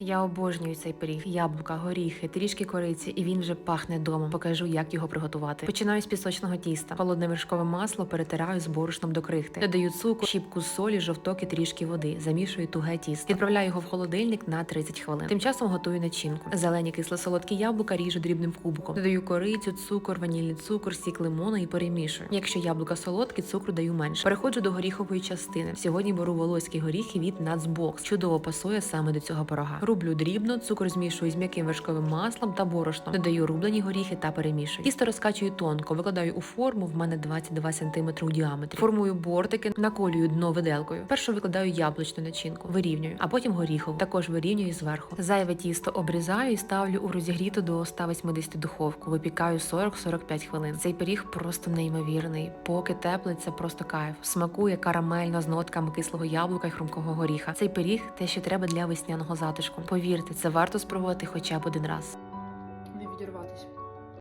Я обожнюю цей пиріг, яблука, горіхи, трішки кориці, і він вже пахне домом. Покажу, як його приготувати. Починаю з пісочного тіста. Холодне вершкове масло перетираю з борошном до крихти. Додаю цукор, щіпку солі, жовток і трішки води. Замішую туге тісто. Відправляю його в холодильник на 30 хвилин. Тим часом готую начинку. Зелені кисло-солодкі яблука ріжу дрібним кубиком. Додаю корицю, цукор, ванільний цукор, сік лимону і перемішую. Якщо яблука солодкі, цукру даю менше. Переходжу до горіхової частини. Сьогодні беру волоські горіхи від Нацбокс. Чудово пасує саме до цього пирога. Рублю дрібно, цукор змішую з м'яким вершковим маслом та борошном. Додаю рублені горіхи та перемішую. Тісто розкачую тонко, викладаю у форму. В мене 22 см у діаметрі. Формую бортики, наколюю дно виделкою. Першу викладаю яблучну начинку, вирівнюю, а потім горіхову. Також вирівнюю зверху. Зайве тісто обрізаю і ставлю у розігріту до 180 духовку. Випікаю 40-45 хвилин. Цей пиріг просто неймовірний. Поки теплий, це просто кайф. Смакує карамельно з нотками кислого яблука і хрумкого горіха. Цей пиріг те, що треба для весняного затишку. Повірте, це варто спробувати хоча б один раз. Не відірватися.